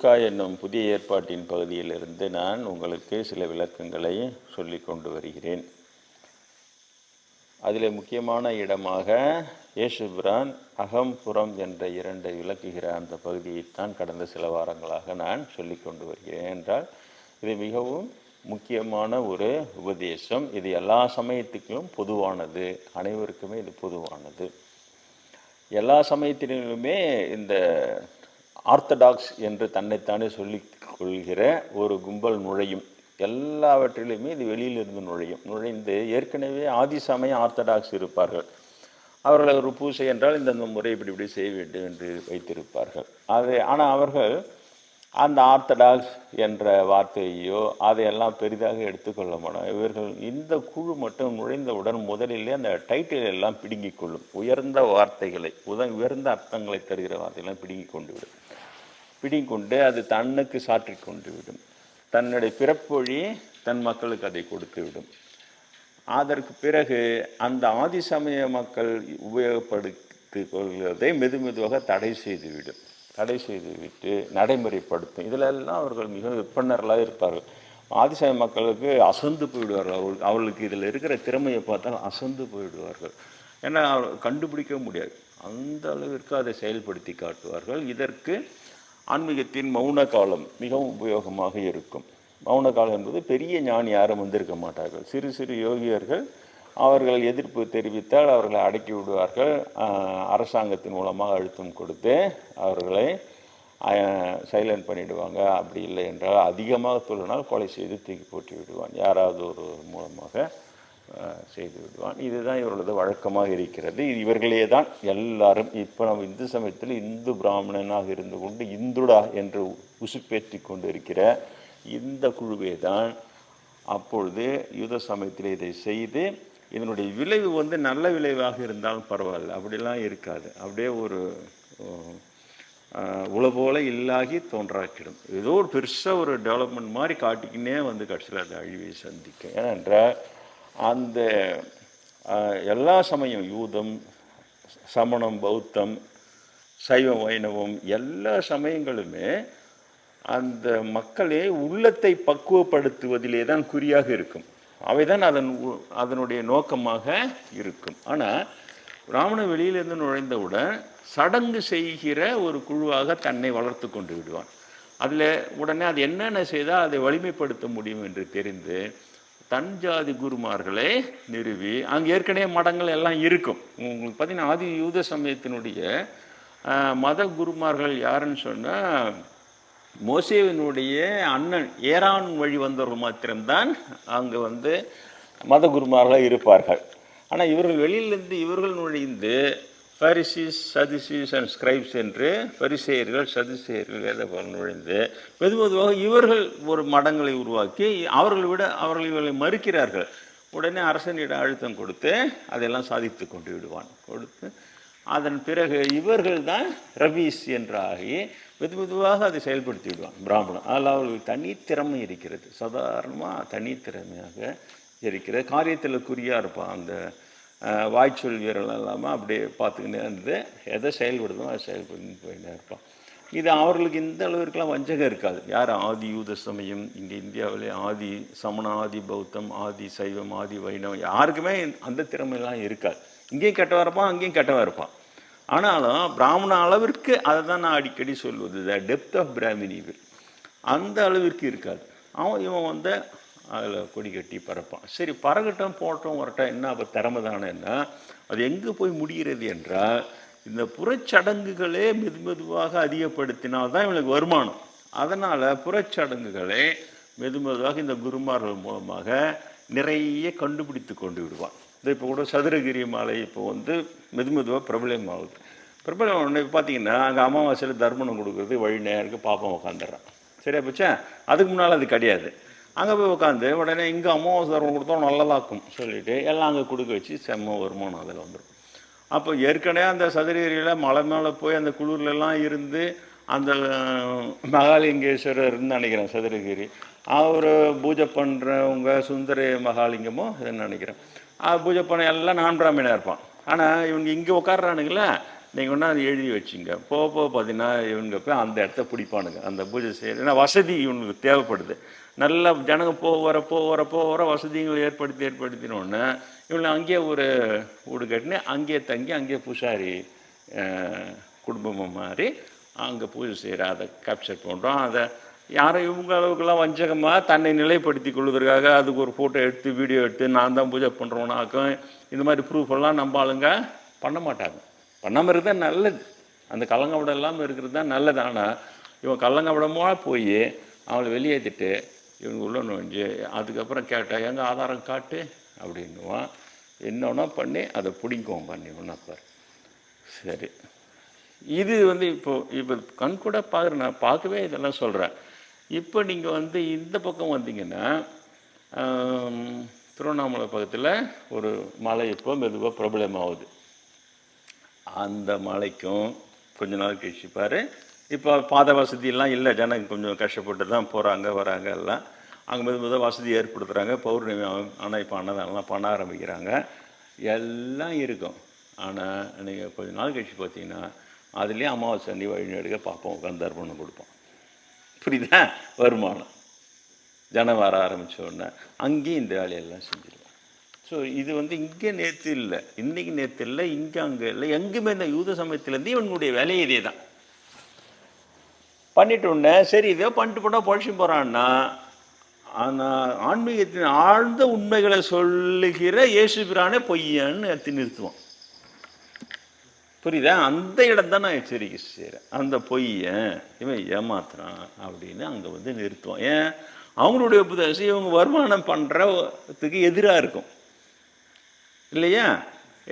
லூக்கா என்னும் புதிய ஏற்பாட்டின் பகுதியிலிருந்து நான் உங்களுக்கு சில விளக்கங்களை சொல்லி கொண்டு வருகிறேன். அதில் முக்கியமான இடமாக இயேசுபிரான் அகம் புறம் என்ற இரண்டை விளக்குகிற அந்த பகுதியைத்தான் கடந்த சில வாரங்களாக நான் சொல்லி கொண்டு வருகிறேன் என்றால் இது மிகவும் முக்கியமான ஒரு உபதேசம். இது எல்லா சமயத்துக்கும் பொதுவானது. அனைவருக்குமே இது பொதுவானது. எல்லா சமயத்திலுமே இந்த ஆர்த்தடாக்ஸ் என்று தன்னைத்தானே சொல்லிக் கொள்கிற ஒரு கும்பல் நுழையும். எல்லாவற்றிலுமே இது வெளியிலிருந்து நுழையும். நுழைந்து ஏற்கனவே ஆதி சமய ஆர்த்தடாக்ஸ் இருப்பார்கள். அவர்கள் ஒரு பூசை என்றால் இந்தந்த முறை இப்படி இப்படி செய்ய வேண்டும் என்று வைத்திருப்பார்கள். அது ஆனால் அவர்கள் அந்த ஆர்த்தடாக்ஸ் என்ற வார்த்தையோ அதையெல்லாம் பெரிதாக எடுத்துக்கொள்ள மாட்டோம் இவர்கள் இந்த குழு மட்டும் நுழைந்தவுடன் முதலிலே அந்த டைட்டில் எல்லாம் பிடுங்கிக் கொள்ளும். உயர்ந்த வார்த்தைகளை உத உயர்ந்த அர்த்தங்களை தருகிற வார்த்தையெல்லாம் பிடுங்கி கொண்டு விடும். பிடிங்கொண்டு கொண்டு அது தன்னுக்கு சாற்றி கொண்டு விடும் தன்னுடைய பிறப்பொழி தன் மக்களுக்கு அதை கொடுத்து விடும் அதற்கு பிறகு அந்த ஆதி சமய மக்கள் உபயோகப்படுத்தி கொள்வதை மெது மெதுவாக தடை செய்துவிடும். தடை செய்துவிட்டு நடைமுறைப்படுத்தும். இதில் எல்லாம் அவர்கள் மிக விற்பனர்களாக இருப்பார்கள். ஆதிசமய மக்களுக்கு அசந்து போயிடுவார்கள். அவர்கள் அவர்களுக்கு இதில் இருக்கிற திறமையை பார்த்தால் அசந்து போயிடுவார்கள். ஏன்னா அவர் கண்டுபிடிக்க முடியாது. அந்த அளவிற்கு அதை செயல்படுத்தி காட்டுவார்கள். இதற்கு ஆன்மீகத்தின் மௌன காலம் மிகவும் உபயோகமாக இருக்கும். மௌன காலம் என்பது பெரிய ஞானி யாரும் வந்திருக்க மாட்டார்கள். சிறு சிறு யோகியர்கள் அவர்கள் எதிர்ப்பு தெரிவித்தால் அவர்களை அடக்கி விடுவார்கள். அரசாங்கத்தின் மூலமாக அழுத்தம் கொடுத்து அவர்களை சைலண்ட் பண்ணிவிடுவாங்க அப்படி இல்லை என்றால் அதிகமாக தொழுனால் கொலை செய்து தூக்கி போட்டு விடுவான். யாராவது ஒரு மூலமாக. செய்து விடுவான். இதுதான் இவர்களது வழக்கமாக இருக்கிறது. இவர்களே தான் எல்லாரும் இப்போ நம்ம இந்து சமயத்தில் இந்து பிராமணனாக இருந்து கொண்டு இந்துடா என்று உசுப்பேற்றி கொண்டு இருக்கிற இந்த குழுவே தான் அப்பொழுது யுத சமயத்தில் இதை செய்து இதனுடைய விளைவு வந்து நல்ல விளைவாக இருந்தாலும் பரவாயில்ல. அப்படிலாம் இருக்காது. அப்படியே ஒரு உளபோல இல்லாகி தோன்றாக்கிடும். ஏதோ ஒரு பெருசாக ஒரு டெவலப்மெண்ட் மாதிரி காட்டிக்கினே வந்து கடைசியில் அந்த அழிவை சந்திக்கும். ஏனென்றால் அந்த எல்லா சமயம் யூதம் சமணம் பௌத்தம் சைவம் வைணவம் எல்லா சமயங்களுமே அந்த மக்களே உள்ளத்தை பக்குவப்படுத்துவதிலே தான் குறியாக இருக்கும். அவைதான் அதன் அதனுடைய நோக்கமாக இருக்கும். ஆனால் ராமண வெளியிலிருந்து நுழைந்தவுடன் சடங்கு செய்கிற ஒரு குழுவாக தன்னை வளர்த்து கொண்டு விடுவான். அதில் உடனே அது என்னென்ன செய்தால் அதை வலிமைப்படுத்த முடியும் என்று தெரிந்து தன் ஜாதி குருமார்களை நிறுவி. அங்கே ஏற்கனவே மடங்கள் எல்லாம் இருக்கும். உங்களுக்கு பார்த்தீங்கன்னா ஆதி யூத சமயத்தினுடைய மத குருமார்கள் யாருன்னு சொன்னால் மோசேவினுடைய அண்ணன் ஏரான் வழி வந்தவர்கள் மாத்திரம்தான் அங்கே வந்து மத குருமார்களாக இருப்பார்கள். ஆனால் இவர்கள் வெளியிலிருந்து இவர்கள் நுழைந்து பரிசிஸ் சதிசிஸ் அண்ட் ஸ்கிரைப்ஸ் என்று பரிசெயர்கள் சதிசெயர்கள் வேத நுழைந்து மெது மெதுவாக இவர்கள் ஒரு மடங்களை உருவாக்கி அவர்களை விட அவர்கள் இவர்களை மறுக்கிறார்கள். உடனே அரசனிடம் அழுத்தம் கொடுத்து அதெல்லாம் சாதித்து கொண்டு விடுவான். கொடுத்து அதன் பிறகு இவர்கள் தான் ரபீஸ் என்றாகி மெது மெதுவாக அதை செயல்படுத்தி விடுவான். பிராமணன். அதில் அவர்களுக்கு தனித்திறமை இருக்கிறது. சாதாரணமாக தனித்திறமையாக இருக்கிறது. காரியத்தில் குறியாக இருப்பான். அந்த வாய்ச்சொல் வீரலாம் இல்லாமல் அப்படியே பார்த்துக்கிட்டே இருந்து எதை செயல்படுதோ அதை செயல்படுத்தி போயிட்டே இருப்பான் இது அவர்களுக்கு இந்த அளவிற்கெல்லாம் வஞ்சகம் இருக்காது. யார் ஆதி யூத சமயம் இங்கே இந்தியாவிலே ஆதி சமண ஆதி பௌத்தம் ஆதி சைவம் ஆதி வைணவம் யாருக்குமே அந்த திறமையெல்லாம் இருக்காது. இங்கேயும் கெட்டவா இருப்பான் அங்கேயும் கெட்டவா இருப்பான். ஆனாலும் பிராமண அளவிற்கு அதை தான் நான் அடிக்கடி சொல்வது த டெப்த் ஆஃப் பிராமினி அந்த அளவிற்கு இருக்காது. அவன் இவன் வந்து அதில் கொடி கட்டி பறப்பான். சரி பறகட்டும் போட்டோம் வரட்டும் என்ன அப்போ திறமை தானேன்னா அது எங்கே போய் முடிகிறது என்றால் இந்த புறச்சடங்குகளே மெது மெதுவாக அதிகப்படுத்தினால் தான் இவனுக்கு வருமானம். அதனால் புறச்சடங்குகளை மெது மெதுவாக இந்த குருமார்கள் மூலமாக நிறைய கண்டுபிடித்து கொண்டு விடுவான். இந்த இப்போ கூட சதுரகிரி மாலை இப்போ வந்து மெது மெதுவாக பிரபலமாகுது. பிரபலம் ஒன்று பார்த்தீங்கன்னா அங்கே அமாவாசையில் தர்மணம் கொடுக்குறது வழி நேருக்கு பாப்பம் உட்காந்துடுறான் சரியா போச்சா? அதுக்கு முன்னால் அது கிடையாது. அங்கே போய் உட்காந்து உடனே இங்கே அமாவாசை தர்மம் கொடுத்தோம் நல்லதாக்கும் சொல்லிவிட்டு எல்லாம் அங்கே கொடுக்க வச்சு செம்ம வருமானம் அதில் வந்துடும் அப்போ ஏற்கனவே அந்த சதுரகிரியில் மலை மேலே போய் அந்த குளிர்லலாம் இருந்து அந்த மகாலிங்கேஸ்வரர்னு நினைக்கிறேன் சதுரகிரி. அவர் பூஜை பண்ணுறவங்க சுந்தர மகாலிங்கமோ இதுன்னு நினைக்கிறேன். பூஜை பண்ண எல்லாம் நான் பிராமணாக இருப்பான். ஆனால் இவங்க இங்கே உட்காடுறானுங்களே நீங்கள் ஒன்றா அதை எழுதி வச்சுங்க. போக போக பார்த்தீங்கன்னா இவங்க போய் அந்த இடத்த பிடிப்பானுங்க. அந்த பூஜை செய்ய ஏன்னா வசதி இவங்களுக்கு தேவைப்படுது. நல்ல ஜனங்க போக வர போக வர போக வர வசதிகளை ஏற்படுத்தி ஏற்படுத்தினோடனே இவங்களை அங்கேயே ஒரு வீடு கட்டினேன் அங்கேயே தங்கி அங்கேயே பூசாரி குடும்பமாக மாதிரி அங்கே பூஜை செய்கிற அதை கேப்சர் பண்ணுறோம் அதை யாரும் இவங்க அளவுக்குலாம் வஞ்சகமாக தன்னை நிலைப்படுத்தி கொள்வதற்காக அதுக்கு ஒரு ஃபோட்டோ எடுத்து வீடியோ எடுத்து நான் தான் பூஜை பண்ணுறோன்னாக்கும் இந்த மாதிரி ப்ரூஃப் எல்லாம் நம்ம ஆளுங்க பண்ண மாட்டாங்க. பண்ணாமல் இருக்கிறது நல்லது. அந்த கலங்கவடம் இல்லாமல் இருக்கிறது தான் நல்லது. ஆனால் இவன் கள்ளங்கபடமாக போய் அவளை வெளியேற்றிட்டு இவங்க உள்ள நுழைஞ்சு அதுக்கப்புறம் கேட்டால் எங்கள் ஆதாரம் காட்டு? அப்படின்னுவான். என்னன்னா பண்ணி அதை பிடிக்கும் பண்ணி ஒன்றப்பார் சரி. இது வந்து இப்போ இப்போ கண் கூட பார்க்குறேன் நான் பார்க்கவே இதெல்லாம் சொல்கிறேன் இப்போ நீங்கள் வந்து இந்த பக்கம் வந்தீங்கன்னா திருவண்ணாமலை பக்கத்தில் ஒரு மலை இப்போ மெதுவாக ப்ராப்ளம் ஆகுது அந்த மலைக்கும் கொஞ்ச நாள் கழிச்சு பாரு இப்போ பாத வசதியெல்லாம் இல்லை. ஜனங்க கொஞ்சம் கஷ்டப்பட்டு தான் போகிறாங்க வராங்க எல்லாம். அங்கே முத முத வசதி ஏற்படுத்துகிறாங்க பௌர்ணமி ஆனால் இப்போ அன்னதானம்லாம் பண்ண ஆரம்பிக்கிறாங்க. எல்லாம் இருக்கும். ஆனால் நீங்கள் கொஞ்ச நாள் கழிச்சு பார்த்தீங்கன்னா அதுலேயே அமாவாசை அன்னி வழிநடுக பார்ப்போம். உட்காந்து தர்ப்பணம் கொடுப்போம். புரியுதா? வருமானம். ஜனம் வர ஆரம்பித்த உடனே அங்கேயும் இந்த வேலையெல்லாம் செஞ்சிருவேன் ஸோ இது வந்து இங்கே நேற்று இல்லை. இன்னைக்கு நேற்று இல்லை இங்கே அங்கே இல்லை. எங்குமே இந்த யூத சமயத்துலேருந்து இவனுடைய வேலையே இதே தான் பண்ணிட்டு உடனே சரி இதோ பண்ணிட்டு போனால் பொழிச்சு போகிறான்னா ஆனால் ஆன்மீகத்தின் ஆழ்ந்த உண்மைகளை சொல்லுகிற இயேசு பிரானே பொய்யன்னு எடுத்து நிறுத்துவான். புரியுதா? அந்த இடம் தான் நான் எச்சரிக்கை செய்கிறேன் அந்த பொய்யன் இவன் ஏமாத்துறான் அப்படின்னு அங்கே வந்து நிறுத்துவான். ஏன்? அவங்களுடைய உபதேசம் இவங்க வருமானம் பண்ணுறதுக்கு எதிராக இருக்கும். இல்லையா?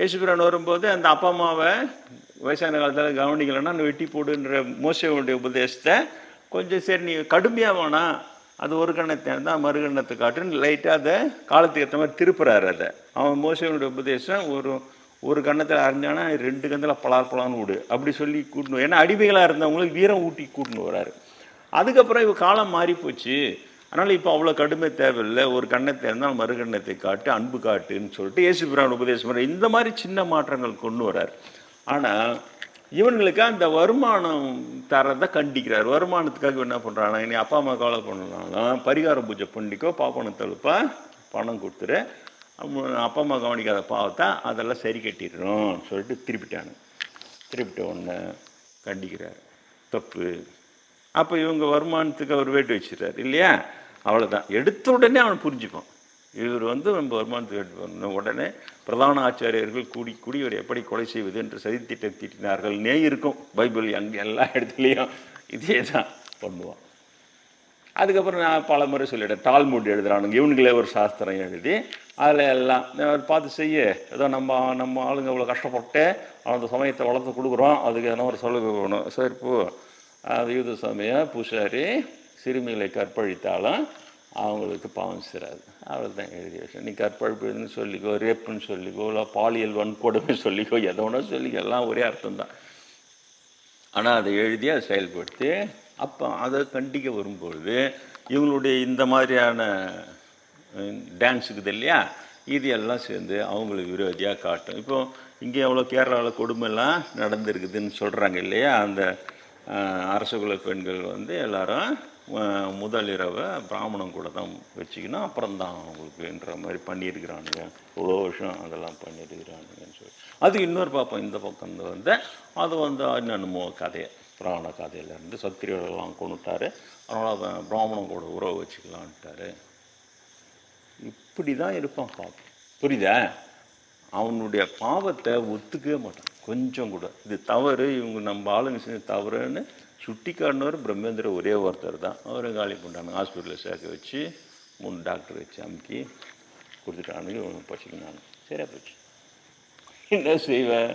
ஏசுபிரான் வரும்போது அந்த அப்பா அம்மாவை வயசான காலத்தில் கவனிக்கலைன்னா வெட்டி போடுன்ற மோசையுடைய உபதேசத்தை கொஞ்சம் சரி நீ கடுமையாக வேணாம் அது ஒரு கண்ணத்தை தான் மறுகண்ணத்தை காட்டுன்னு லைட்டாக அதை காலத்துக்கு ஏற்ற மாதிரி திருப்புறாரு அதை. அவன் மோசையுடைய உபதேசம் ஒரு ஒரு கண்ணத்தில் அறிஞ்சானா ரெண்டு கண்ணத்தில் பலார் பலான்னு விடு. அப்படி சொல்லி கூட்டணும் ஏன்னா அடிமைகளாக இருந்தவங்களுக்கு வீரம் ஊட்டி கூட்டின்னு வராரு. அதுக்கப்புறம் இவ காலம் மாறி போச்சு அதனால் இப்போ அவ்வளோ கடுமை தேவையில்லை. ஒரு கண்ணை இருந்தால் மறுகண்ணத்தை காட்டு அன்பு காட்டுன்னு சொல்லிட்டு இயேசு பிரான் உபதேசம் இந்த மாதிரி சின்ன மாற்றங்கள் கொண்டு வரார் ஆனால் இவங்களுக்கு அந்த வருமானம் தரதை கண்டிக்கிறார். வருமானத்துக்காக என்ன பண்ணுறாங்க நீ அப்பா அம்மா கவலை பண்ணலாம் பரிகார பூஜை பண்ணிக்கோ பாப்பனம் தழுப்பா பணம் கொடுத்துரு. அப்பா அம்மா கவனிக்காத பாவத்தை அதெல்லாம் சரி கட்டிடுறோம் சொல்லிட்டு திருப்பிட்டாங்க திருப்பிட்ட உடனே கண்டிக்கிறார். தப்பு. அப்போ இவங்க வருமானத்துக்கு அவர் வேட்டு வச்சிடுறாரு இல்லையா? அவ்வளோதான் எடுத்த உடனே அவன் புரிஞ்சுப்பான். இவர் வந்து நம்ம வருமானத்துக்கு உடனே பிரதான ஆச்சாரியர்கள் கூடி கூடி இவர் எப்படி கொலை செய்வது என்று சதித்திட்டம் தீட்டினார்கள்னே இருக்கும். பைபிள் அங்கே எல்லா இடத்துலையும் இதே தான் பண்ணுவான். அதுக்கப்புறம் நான் பல முறை சொல்லிட்டேன். தால்மூட் எழுதுகிறானுங்க இவனுங்களே ஒரு சாஸ்திரம் எழுதி அதில் எல்லாம் பார்த்து செய்ய ஏதோ நம்ம நம்ம ஆளுங்க இவ்வளோ கஷ்டப்பட்டு அந்த சமயத்தை வளர்த்து கொடுக்குறோம். அதுக்கு எதனா ஒரு சலுகை வேணும்? சரி போ. அது யூத சமயம் பூசாரி சிறுமிகளை கற்பழித்தாலும் அவங்களுக்கு பாவம் சிறாது. அவள் தான் எழுதி நீ கற்பழிப்புன்னு சொல்லிக்கோ ரேப்புன்னு சொல்லிக்கோ இல்லை பாலியல் வன்கொடுமை சொல்லிக்கோ எதோ ஒன்று சொல்லிக்கோ எல்லாம் ஒரே அர்த்தம் தான் ஆனால் அதை எழுதி அதை செயல்படுத்தி அப்போ அதை கண்டிக்க வரும்பொழுது இவங்களுடைய இந்த மாதிரியான டான்ஸ் இருக்குது இல்லையா? இது எல்லாம் சேர்ந்து அவங்களுக்கு விரோதியாக காட்டும். இப்போது இங்கே எவ்வளோ கேரளாவில் கொடுமைலாம் நடந்திருக்குதுன்னு சொல்கிறாங்க இல்லையா? அந்த அஹ், அரசகுல பெண்கள் வந்து எல்லாரும் முதலிரவை முதல் இரவை பிராமணம் கூட தான் வச்சுக்கணும். அப்புறம் தான் அவங்களுக்குன்ற மாதிரி பண்ணியிருக்கிறானுங்க. இவ்வளோ வருஷம் அதெல்லாம் பண்ணியிருக்கிறானுங்கன்னு சொல்லி. அது இன்னொரு பார்ப்போம் இந்த பக்கம் வந்து அது வந்து என்னென்னமோ கதையை புராண கதையிலேருந்து சத்திரியர்கள்லாம் கொண்டுட்டாரு. அதனால் அதை பிராமணம் கூட உறவு வச்சுக்கலான்ட்டார். இப்படி தான் இருப்பான் பாவம் புரியுதா? அவனுடைய பாவத்தை ஒத்துக்கவே மாட்டான். கொஞ்சம் கூட. இது தவறு. இவங்க நம்ம ஆளுங்க செஞ்ச தவறுன்னு சுட்டி காட்டினவர் பிரம்மேந்திர ஒரே ஒருத்தர் தான். அவரை காலி பண்ணிட்டாங்க. ஹாஸ்பிட்டலில் சேர்க்க வச்சு மூணு டாக்டர் வச்சு அமுக்கி கொடுத்துட்டானுங்க இவங்க பச்சிக்கினாங்க சரியா போச்சு. என்ன செய்வேன்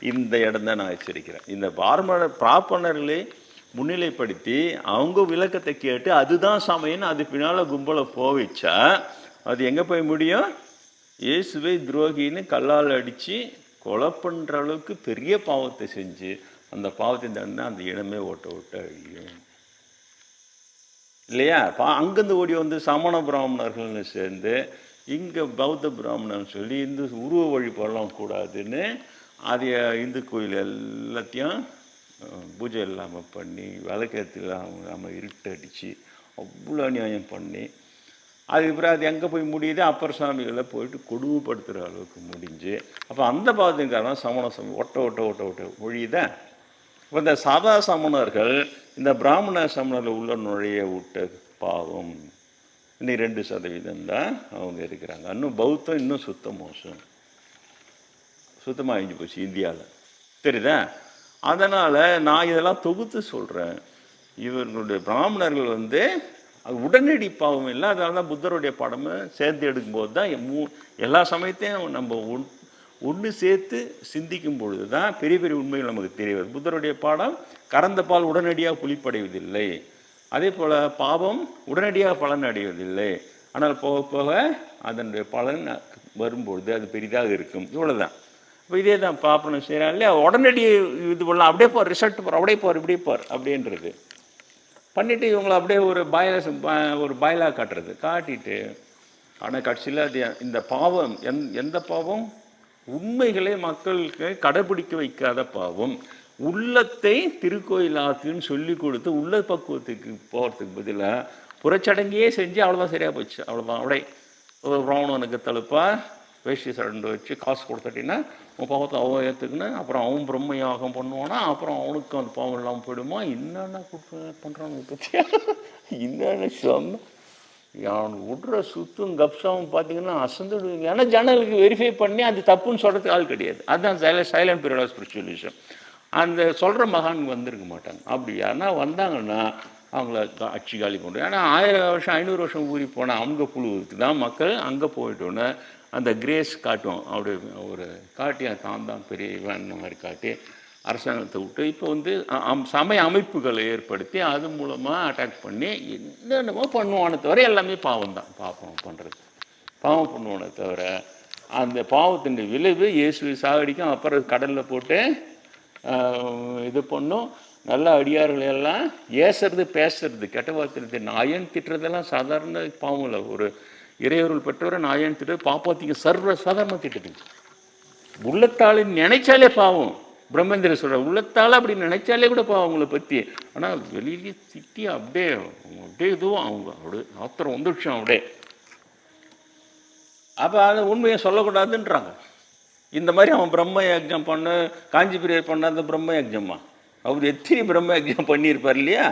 இந்த இடம் தான் நான் எச்சரிக்கிறேன். இந்த பார்ம பிராப்பனர்களை முன்னிலைப்படுத்தி அவங்க விளக்கத்தை கேட்டு அதுதான் சமயம்னு அது பின்னால் கும்பலை போவிச்சா அது எங்கே போய் முடியும்? இயேசுவை துரோகின்னு கல்லால் அடித்து கொலை பண்ணுற அளவுக்கு பெரிய பாவத்தை செஞ்சு அந்த பாவத்தை தந்தா அந்த இனமே ஓட்ட ஓட்ட அழியும் இல்லையா? பா அங்கேருந்து ஓடி வந்து சமண பிராமணர்கள்னு சேர்ந்து இங்கே பௌத்த பிராமணன் சொல்லி இந்து உருவ வழிபாடலாம் கூடாதுன்னு அதை இந்து கோயில் எல்லாத்தையும் பூஜை இல்லாமல் பண்ணி விளக்கத்து இல்லாமல் இருட்டடிச்சு அவ்வளோ அநியாயம் பண்ணி அதுக்கப்புறம் அது எங்கே போய் முடியுது? அப்பர் சாமிகளை போயிட்டு கொடுமைப்படுத்துகிற அளவுக்கு முடிஞ்சு அப்போ அந்த பாதத்துக்காரன் சமண சம ஒட்ட ஒட்ட ஒட்ட ஒட்ட மொழிதான் இப்போ இந்த சாதா சமணர்கள் இந்த பிராமண சமணரில் உள்ள நுழைய விட்ட பாவம் இன்னும் ரெண்டு சதவீதம் தான் அவங்க இருக்கிறாங்க. இன்னும் பௌத்தம் இன்னும் சுத்த மோசம். சுத்தமாக அழிஞ்சு போச்சு இந்தியாவில் தெரியுதா? அதனால் நான் இதெல்லாம் தொகுத்து சொல்கிறேன் இவர்களுடைய பிராமணர்கள் வந்து அது உடனடி பாவம் இல்லை அதனால தான் புத்தருடைய படமை சேர்த்து எடுக்கும்போது தான் மூ எல்லா சமயத்தையும் நம்ம ஒன் ஒன்று சேர்த்து சிந்திக்கும் பொழுது தான் பெரிய பெரிய உண்மைகள் நமக்கு தெரிய வருது புத்தருடைய பாடம் கறந்த பால் உடனடியாக புளிப்படைவதில்லை. அதே போல் பாவம் உடனடியாக பலன் அடைவதில்லை. ஆனால் போக போக அதனுடைய பலன் வரும்பொழுது அது பெரிதாக இருக்கும். இவ்வளோதான் இப்போ இதே தான் பாப்பனம் செய்கிறாங்க இல்லையா? உடனடி இது பண்ணலாம். அப்படியே போர் ரிசல்ட் போகிற அப்படியே போர் இப்படியே போர் அப்படின்றது. பண்ணிவிட்டு இவங்களை அப்படியே ஒரு பாயில ஒரு பாயிலாக காட்டுறது. காட்டிட்டு ஆனால் கட்சியில் அது இந்த பாவம் எந் எந்த பாவம்? உண்மைகளை மக்களுக்கு கடைபிடிக்க வைக்காத பாவம். உள்ளத்தை திருக்கோயிலாக்குன்னு சொல்லி கொடுத்து உள்ள பக்குவத்துக்கு போகிறதுக்கு பதிலாக புறச்சடங்கையே செஞ்சு அவ்வளோதான் சரியாக போச்சு. அவ்வளோதான் அப்படியே ஒரு பிராமணனுக்கு தழுப்பா வேஷ்டி சரண்டு வச்சு காசு கொடுத்துட்டின்னா உன் பாவத்தை அவன் ஏற்றுக்குன்னு அப்புறம் அவன் பிரம்மயாகம் பண்ணுவானா அப்புறம் அவனுக்கு அந்த பாவம் இல்லாமல் போயிடுமா? என்னென்ன கொடுத்து பண்ணுறான்னு பற்றியா என்னென்ன சொன்ன அவன் விட்ற சுத்தும் கப்ஸாவும் பார்த்தீங்கன்னா அசந்துடுவீங்க. ஏன்னா ஜனலுக்கு வெரிஃபை பண்ணி அது தப்புன்னு சொல்கிறதுக்கு ஆள் கிடையாது. அதுதான் சைல சைலண்ட் பீரியட் ஆஃப் ஸ்பிரிச்சுவலிசம் அந்த சொல்கிற மகான் வந்திருக்க மாட்டாங்க. அப்படி யாருன்னா வந்தாங்கன்னா அவங்கள அச்சு காலி பண்ணுறோம் ஏன்னா ஆயிரம் வருஷம் ஐநூறு வருஷம் ஊறி போன அவங்க புழுவுக்கு தான் மக்கள் அங்கே போயிட்டோன்னே அந்த கிரேஸ் காட்டும். அப்படி ஒரு காட்டி தான் தான் பெரியவன் மாதிரி காட்டி அரசாங்கத்தை விட்டு இப்போ வந்து அம்- சமய அமைப்புகளை ஏற்படுத்தி அது மூலமாக அட்டாக் பண்ணி என்னென்னமோ பண்ணுவானே தவிர எல்லாமே பாவம் தான். பாவம் பண்ணுறது பாவம் பண்ணுவானே தவிர அந்த பாவத்தின் விளைவு இயேசு சாகடிக்கும். அப்புறம் கடலில் போட்டு இது பண்ணும். நல்ல அடியார்கள் எல்லாம் ஏசுறது பேசுறது. கெட்ட வார்த்தை நாயன் திட்டுறதெல்லாம் சாதாரண பாவம் இல்லை. ஒரு இறையொருள் பெற்றவரை நாயன் திட்டு பாப்பாத்திக்கு சர்வ சாதாரண திட்டுது. உள்ளத்தால் நினைச்சாலே பாவம். பிரம்மேந்திர சொல்ற உள்ளத்தால் அப்படி நினைச்சாலே கூட பாவம் அவங்கள பற்றி ஆனால் வெளியிலேயே திட்டி அப்படியே அப்படியே இதுவும் அவங்க அப்படியே ஆத்திரம் வந்துடுச்சு அப்படியே. அப்போ அதை உண்மையை சொல்லக்கூடாதுன்றாங்க. இந்த மாதிரி அவன் பிரம்ம யஜ்ஞம் பண்ண காஞ்சி பிரியர் பண்ணாத பிரம்ம யஜ்ஞமா அவர் எத்தனை பிரம்ம யஜ்ஞம் பண்ணியிருப்பார் இல்லையா?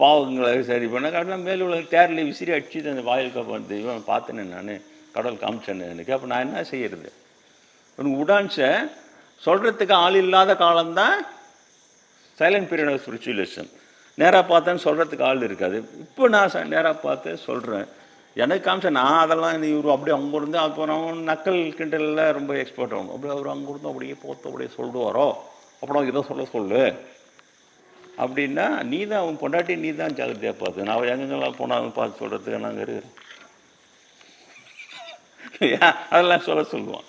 பாவங்களை சரி பண்ண கடலாம் மேல் உள்ள தேரில் விசிறி அடிச்சுட்டு அந்த வாயில் வந்து இவன் பார்த்தேனே நான் கடவுள் காமிச்சேன்னு எனக்கு. அப்போ நான் என்ன செய்யறது? உனக்கு உடான்ஸை சொல்கிறதுக்கு ஆள் இல்லாத காலம்தான் சைலண்ட் பீரியட் ஆஃப் ஸ்பிரிச்சுவலேஷன் நேராக பார்த்தேன்னு சொல்கிறதுக்கு ஆள் இருக்காது. இப்போ நான் நேராக பார்த்து சொல்கிறேன் எனக்கு காமிச்ச நான் அதெல்லாம் இந்த இவர் அப்படியே அங்கே இருந்து அப்புறம் நக்கல் கிண்டலில் ரொம்ப எக்ஸ்பர்ட் ஆகணும் அப்படியே அவர் அங்கே இருந்து அப்படியே போத்து அப்படியே சொல்லுவாரோ? அப்புறம் இதை சொல்ல சொல்லு. அப்படின்னா நீ தான் அவன் பொண்டாட்டி நீ தான் ஜாகிரதையாக பார்த்து. நான் எங்கெங்கெல்லாம் போனாலும் பார்த்து சொல்கிறதுக்கு நாங்கள் இருக்கிறோம் அதெல்லாம் சொல்ல சொல்லுவான்.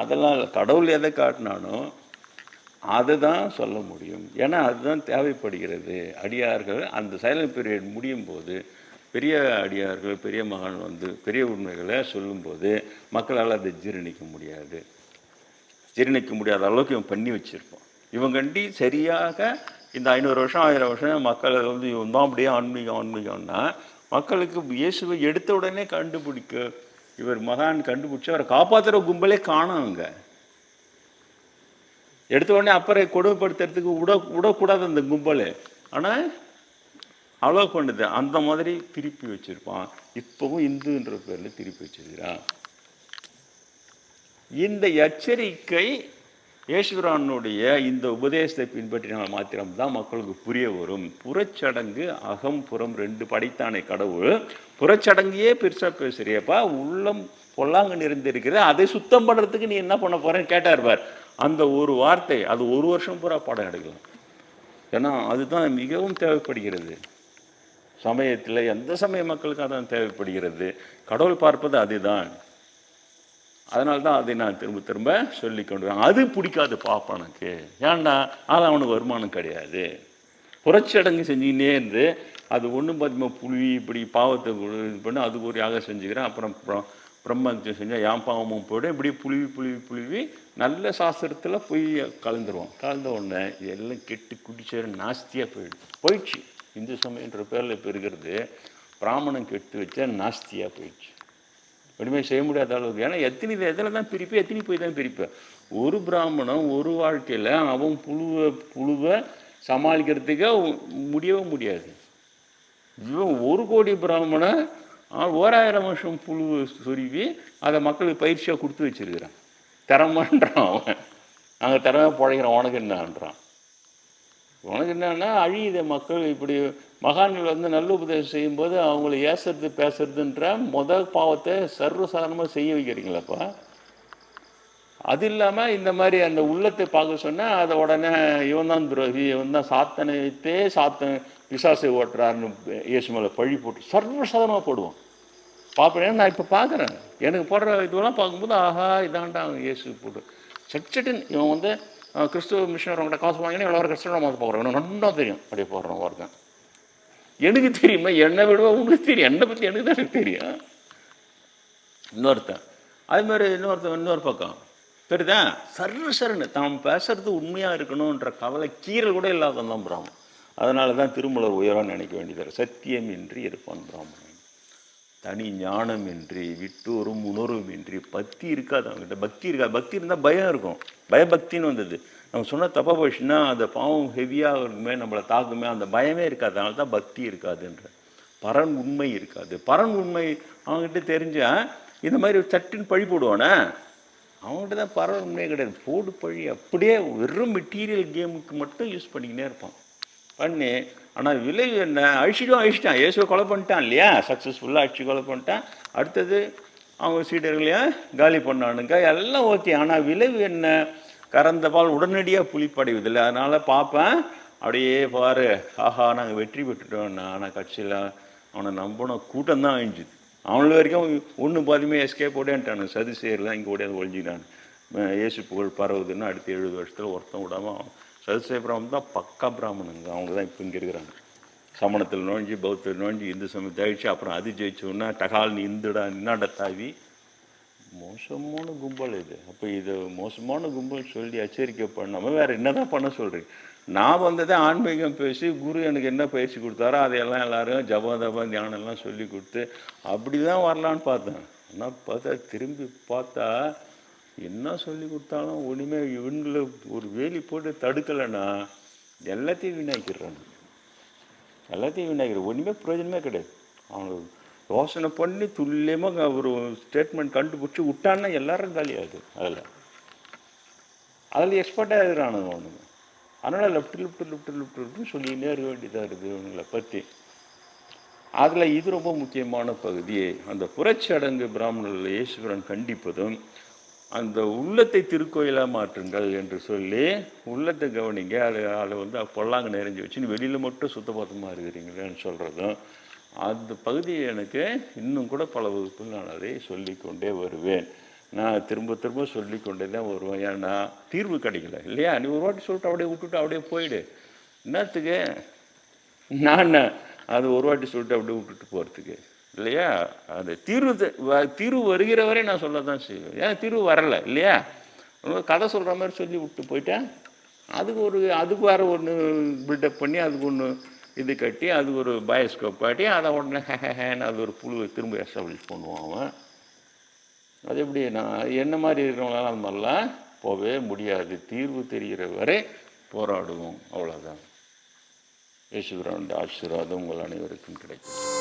அதெல்லாம் கடவுள் எதை காட்டினானோ அதுதான் சொல்ல முடியும். ஏன்னா அதுதான் தேவைப்படுகிறது. அடியார்கள் அந்த சைலண்ட் பீரியட் முடியும் போது பெரிய அடியார்கள் பெரிய மகன் வந்து பெரிய உண்மைகளை சொல்லும்போது மக்களால் அதை ஜீரணிக்க முடியாது. ஜீரணிக்க முடியாத அளவுக்கு இவன் பண்ணி வச்சிருப்பான். இவங்கண்டி சரியாக இந்த ஐநூறு வருஷம் ஆயிரம் வருஷம் மக்கள் வந்து இவன் தான் அப்படியே ஆன்மீகம் ஆன்மீகம்னா மக்களுக்கு இயேசுவை எடுத்த உடனே கண்டுபிடிக்க இவர் மகான் கண்டுபிடிச்சு அவரை காப்பாற்றுற கும்பலே காணும் எடுத்த உடனே அப்புறம் கொடுமைப்படுத்துறதுக்கு விட விடக்கூடாது அந்த கும்பல். ஆனால் அலோவ் பண்ணுது அந்த மாதிரி திருப்பி வச்சிருப்பான். இப்போவும் இந்துன்ற பேரில் திருப்பி வச்சிருக்கிறான். இந்த எச்சரிக்கை யேசுரானுடைய இந்த உபதேசத்தை பின்பற்றினால் மாத்திரம்தான் மக்களுக்கு புரிய வரும். புறச்சடங்கு அகம் புறம் ரெண்டு படைத்தானே கடவுள். புறச்சடங்கையே பெருசாக பேசுறியப்பா உள்ளம் பொல்லாங்க நிறைந்திருக்கிறது. அதை சுத்தம் பண்ணுறதுக்கு நீ என்ன பண்ண போகிறேன்னு கேட்டார் பார். அந்த ஒரு வார்த்தை அது ஒரு வருஷம் பூரா பாடம் எடுக்கலாம். ஏன்னா அதுதான் மிகவும் தேவைப்படுகிறது. சமயத்தில் எந்த சமய மக்களுக்கு அதான் தேவைப்படுகிறது. கடவுள் பார்ப்பது அதுதான். அதனால தான் அதை நான் திரும்ப திரும்ப சொல்லி கொண்டு அது பிடிக்காது பாப்பானுக்கு ஏன்டா அது அவனுக்கு வருமானம் கிடையாது. புரட்சடங்கு செஞ்சுக்கினே இருந்து அது ஒன்றும் பார்த்தீங்கன்னா புளி இப்படி பாவத்தை இது பண்ணி அது ஒரு யாகம் செஞ்சுக்கிறேன். அப்புறம் பிர- பிரம்மத்தை செஞ்சால் என் பாவமும் போய்டும். இப்படி புழுவி புழுவி புழுவி நல்ல சாஸ்திரத்தில் போய் கலந்துருவோம். கலந்த உடனே எல்லாம் கெட்டு குடிச்சேர் நாஸ்தியாக போயிடும் போயிடுச்சு. இந்து சமயன்ற பேரில் இப்போ இருக்கிறது பிராமணம் கெட்டு வச்சா நாஸ்தியாக போயிடுச்சு. ஒன்றுமே செய்ய முடியாத அளவுக்கு. ஏன்னா எத்தனை இதில் தான் பிரிப்பு எத்தனை போய் தான் பிரிப்பேன் ஒரு பிராமணன் ஒரு வாழ்க்கையில் அவன் புழுவை புழுவை சமாளிக்கிறதுக்கே முடியவே முடியாது. இவன் ஒரு கோடி பிராமணன் ஓராயிரம் வருஷம் புழு சொருவி அதை மக்களுக்கு பயிற்சியாக கொடுத்து வச்சிருக்கிறான். திறமன்றான் அவன். நாங்கள் திறமை பிழைக்கிறோம் உனக்கு என்னான்றான். உனக்கு என்னன்னா அழியுத மக்கள் இப்படி மகான்கள் வந்து நல்ல உபதேசம் செய்யும்போது அவங்கள ஏசுறது பேசுறதுன்ற முதல் பாவத்தை சர்வசாதாரணமாக செய்ய வைக்கிறீங்களப்பா? அது இல்லாமல் இந்த மாதிரி அந்த உள்ளத்தை பார்க்க சொன்னால் அதை உடனே இவன் தான் துரோகி இவன் தான் சாத்தனை வைத்தே சாத்தன் பிசாசை ஓட்டுறாருன்னு இயேசு மேலே பழி போட்டு சர்வசாதாரணமாக போடுவோம் பார்ப்பேன் நான் இப்போ பார்க்குறேன். எனக்கு போடுற இதுவெல்லாம் பார்க்கும்போது ஆஹா இதாண்டா அவன் இயேசு போட்டு. சட் இவன் வந்து கிறிஸ்துவ மிஷினர் அவங்கள்ட்ட காசு வாங்கினா எவ்வளோ கஷ்டம் வந்து பார்க்குறேன் எனக்கு நன்னா தெரியும் அப்படியே போடுறோம் ஒருத்தன் எனக்கு தெரியுமா? என்னை விடுவா உனக்கு தெரியும்? என்னை பற்றி எனக்கு தான் தெரியும். இன்னொருத்தன். அது மாதிரி இன்னொருத்தன் இன்னொரு பக்கம். தெரியுதா? சர்ரு சரணு தாம் பேசுறது உண்மையாக இருக்கணுன்ற கவலை கீரல் கூட இல்லாதான் பிராமணன் அதனால தான் திருமலர் உயரம் நினைக்க வேண்டியது சத்தியம் இன்றி இருப்பான் பிராமணன் தனி ஞானம் இன்றி விட்டோரும் உணர்வுமின்றி பக்தி இருக்காது அவங்ககிட்ட. பக்தி இருக்காது பக்தி இருந்தால் பயம் இருக்கும். பயபக்தின்னு வந்தது. நம்ம சொன்ன தப்பா போயிடுச்சுன்னா அந்த பாவம் ஹெவியாக இருக்குமே நம்மளை தாக்குமே அந்த பயமே இருக்காது. அதனால தான் பக்தி இருக்காதுன்ற. பரன் உண்மை இருக்காது. பரன் உண்மை அவங்ககிட்ட தெரிஞ்சா இந்த மாதிரி சட்டுன்னு பழி போடுவானே அவங்ககிட்ட தான் பரன் உண்மையே கிடையாது. போடு பழி. அப்படியே வெறும் மெட்டீரியல் கேமுக்கு மட்டும் யூஸ் பண்ணிக்கினே இருப்பான். பண்ணி ஆனால் விலை என்ன? அழிச்சிடும் அழிச்சிட்டான் இயேசுவை கொலை பண்ணிட்டான் இல்லையா? சக்ஸஸ்ஃபுல்லாக அழிச்சு கொலை பண்ணிட்டான். அடுத்தது அவங்க சீடர்களையும் காலி பண்ணானுங்க? எல்லாம் ஓகே. ஆனால் விளைவு என்ன? கறந்த பால் உடனடியாக புளிப்படைவதில்லை. அதனால் பார்ப்பேன் அப்படியே பாரு. ஆஹா நாங்கள் வெற்றி பெற்றுட்டோம். ஆனால் கட்சியில் அவனை நம்பின கூட்டம் தான் அழிஞ்சுது. அவனு வரைக்கும் ஒன்று பாதியுமே எஸ்கேப் போடேன்ட்டானு. சதி செய்யலாம் இங்கே ஓடியாது ஒழிஞ்சிட்டான் இயேசு புகழ் பரவுதுன்னு அடுத்த எழுபது வருஷத்தில் ஒருத்தன் விடாமல் அவன் சதுசேய பிராமணன் தான் பக்கா பிராமணங்க அவங்க தான் இப்போ இங்கே இருக்கிறாங்க. சமணத்தில் நோஞ்சி பௌத்தத்தில் நோஞ்சி இந்து சமயத்தை அழிச்சு அப்புறம் அது ஜெயிச்சோன்னா டகால் நீ இந்துடா நின்னாட தாவி. மோசமான கும்பல் இது. அப்போ இது மோசமான கும்பல் சொல்லி எச்சரிக்கை பண்ணாமல் வேறு என்ன தான் பண்ண சொல்கிறேன் நான் வந்ததே ஆன்மீகம் பேசி குரு எனக்கு என்ன பயிற்சி கொடுத்தாரோ அதையெல்லாம் எல்லாரும் ஜபம் தபம் தியானம் எல்லாம் சொல்லி கொடுத்து அப்படி தான் வரலான்னு பார்த்தேன். ஆனால் பார்த்தா திரும்பி பார்த்தா என்ன சொல்லி கொடுத்தாலும் ஒன்றுமே இவங்களை ஒரு வேலி போட்டு தடுக்கலைன்னா எல்லாத்தையும் வீணாக்கிடுறாங்க எல்லாத்தையும் விநாயகர் ஒன்றுமே பிரயோஜனமே கிடையாது. அவனுக்கு யோசனை பண்ணி துல்லியமாக ஒரு ஸ்டேட்மெண்ட் கண்டுபிடிச்சி விட்டான்னா எல்லாரும் காலியாகுது அதில். அதில் எக்ஸ்பர்ட்டாக இருக்கிறானுங்க அவனுங்க. அதனால் லெஃப்ட் லெஃப்ட் லெஃப்ட் லெஃப்ட் லெஃப்ட்னு சொல்லிக்கிட்டே இருக்க வேண்டியதாக இருக்குது இவனுங்களை பற்றி அதில் இது ரொம்ப முக்கியமான பகுதி. அந்த புரட்சி அடங்கு பிராமணர்கள் இயேசுவரன் கண்டிப்பதும் அந்த உள்ளத்தை திருக்கோயிலாக மாற்றுங்கள் என்று சொல்லி உள்ளத்தை கவனிங்க. அது அதை வந்து பொல்லாங்க நிறைஞ்சு வச்சுன்னு வெளியில் மட்டும் சுத்தபத்தமாக இருக்கிறீங்களேன்னு சொல்கிறதும் அந்த பகுதியை எனக்கு இன்னும் கூட பல வகுப்பில் நான் அதை சொல்லிக்கொண்டே வருவேன். நான் திரும்ப திரும்ப சொல்லிக்கொண்டே தான் வருவேன். ஏன்னா தீர்வு கிடைக்கல இல்லையா? நீ ஒரு வாட்டி சொல்லிட்டு அப்படியே விட்டுட்டு அப்படியே போயிடு. என்னத்துக்கு? நான் அது ஒரு வாட்டி சொல்லிட்டு அப்படியே விட்டுட்டு போகிறதுக்கு இல்லையா? அந்த தீர்வு வ- தீர்வு வருகிற வரை நான் சொல்ல தான் செய்வேன். ஏன் தீர்வு வரலை? இல்லையா? கதை சொல்கிற மாதிரி சொல்லி விட்டு போயிட்டேன். அதுக்கு ஒரு அதுக்கு வேற ஒன்று பில்டப் பண்ணி அதுக்கு ஒன்று இது கட்டி அது ஒரு பயோஸ்கோப் காட்டி அதை உடனே ஹேன்னு அது ஒரு புழுவை திரும்ப எஸ்டாப்ளிஷ் பண்ணுவான் அவன். அது எப்படி? நான் என்ன மாதிரி இருக்கிறவங்களால அந்த மாதிரிலாம் போகவே முடியாது. தீர்வு தெரிகிற வரை போராடுவோம். அவ்வளோதான் இயேசுகிராண்ட ஆசீர்வாதம் உங்கள் அனைவருக்கும் கிடைக்கும்